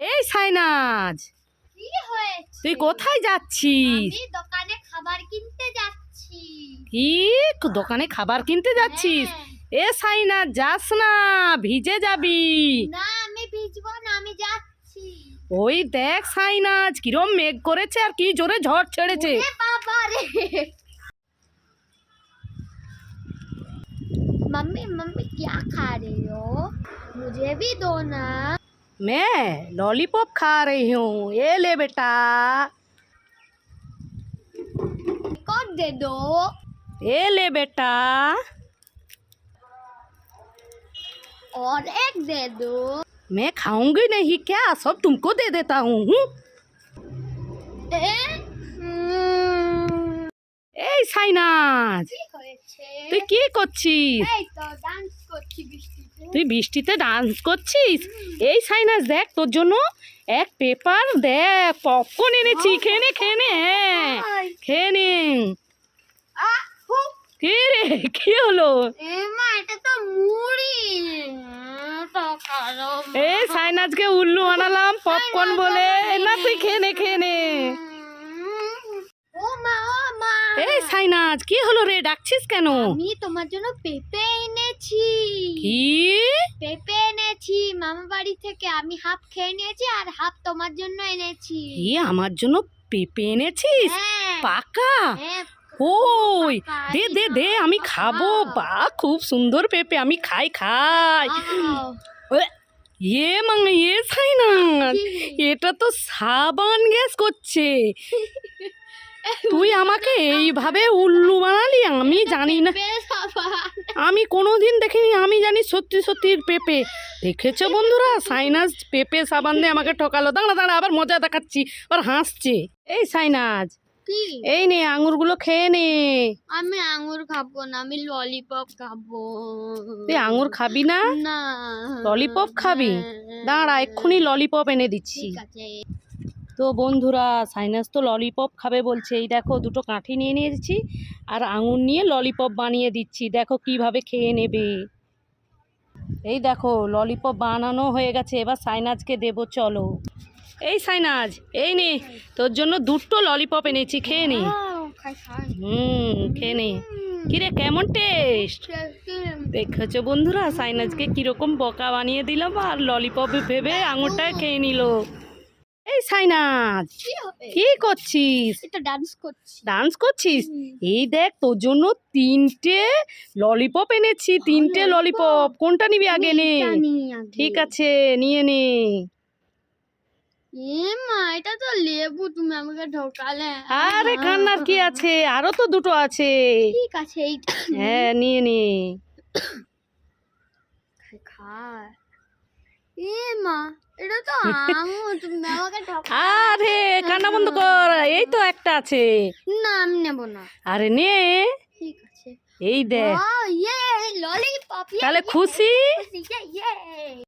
এই সাইনাজ কি হয়েছে তুই কোথায় যাচ্ছিস আমি দোকানে খাবার কিনতে যাচ্ছি কি দোকানে খাবার কিনতে যাচ্ছিস হ্যাঁ। এ সাইনাজ যাস না ভিজে যাবি না আমি ভিজবো না আমি যাচ্ছি ওই দেখ সাইনাজ কিরম মেঘ করেছে আর কি জোরে ঝড় ছেড়েছে এ বাবা রে मम्मी मम्मी क्या खा रही हो मुझे भी दो ना मैं लॉलीपॉप खा रही हूँ ये ले बेटा एक और दे दो ये ले बेटा और एक दे दो मैं खाऊंगी नहीं क्या सब तुमको दे देता हूँ हूँ? এ উম, এই সাইনাজ কি হয়েছে তুই কি করছিস এই তো ডান্স করছি বৃষ্টিতে তুই বৃষ্টিতে ডান্স করছিস? এই সাইনাস দেখ তোর জন্য এক পেপার দেখ পপকর্ন এনেছি খেয়ে নে খেয়ে নে হ্যাঁ খেয়ে নে আ, রে? কি হলো? এ সাইনাজকে উল্লু বানালাম পপকর্ন বলে। না তুই খেয়ে নে খেয়ে নে উম, ও মা ও মা। এই সাইনাজ কি হলো রে? ডাকছিস কেন? আমি তোমার জন্য পেঁপে এনেছি। কি? পেঁপে এনেছি। মামা বাড়ি থেকে আমি হাফ খেয়ে নিয়েছি আর হাফ তোমার জন্য এনেছি। কি আমার জন্য পেঁপে এনেছিস? হ্যাঁ। পাকা? হ্যাঁ, ওই দে দে দে আমি খাব। বা খুব সুন্দর পেঁপে আমি খাই খাই। আহ, ইয়ে মানে ইয়ে ছাই না। এটা তো সাবান গ্যাস করছে। তুই আমাকে এইভাবে উল্লু বানালি আমি জানি না। পেঁপে আমি কোনোদিন দেখিনি আমি জানি সত্যি সত্যি পেঁপে। দেখেছ বন্ধুরা? সাইনাজ পেঁপে সাবান দিয়ে আমাকে ঠকালো। দাঁড়া দাঁড়া আবার মজা দেখাচ্ছি আবার হাসছে। এই সাইনাজ এই নে আঙুরগুলো খেয়ে নে। আমি আঙ্গুর খাব না আমি ললিপপ খাব। তুই আঙুর খাবি না? না। ললিপপ খাবি? দাঁড়া এক্ষুনি ললিপপ এনে দিচ্ছি। তো বন্ধুরা সাইনাস তো ললিপপ খাবে বলছে। এই দেখো দুটো কাঠি নিয়ে নিয়েছি আর আঙুর নিয়ে ললিপপ বানিয়ে দিচ্ছি। দেখো কীভাবে খেয়ে নেবে। এই দেখো ললিপপ বানানো হয়ে গেছে। এবার সাইনাজকে দেবো চলো। এই সাইনাজ এই নে তোর জন্য দুটো ললিপপ এনেছি খেয়ে নে। হুম খেয়ে নে। কিরে কেমন টেস্ট দেখেছ বন্ধুরা সাইনাজকে কীরকম বকা বানিয়ে দিলাম আর ললিপপ ভেবে আঙুরটা খেয়ে নিল। এই সাইনাজ কি করছিস? ডান্স করছি। ডান্স করছিস? এই দেখ তোর জন্য তিনটে ললিপপ এনেছি তিনটে ললিপপ কোনটা নিবি আগে নে। ঠিক আছে নিয়ে নে। এটা তো লেবু তুমি আমাকে ঢোকালে। আরে কান্নার কি আছে? আরও তো দুটো আছে। ঠিক আছে এইটা হ্যাঁ নিয়ে নে। আরে কান্না বন্ধ কর এই তো একটা আছে। না আমি নেব না। আরে নে। ঠিক আছে। এই দেখ ইয়ে তাহলে খুশি ইয়ে ইয়ে।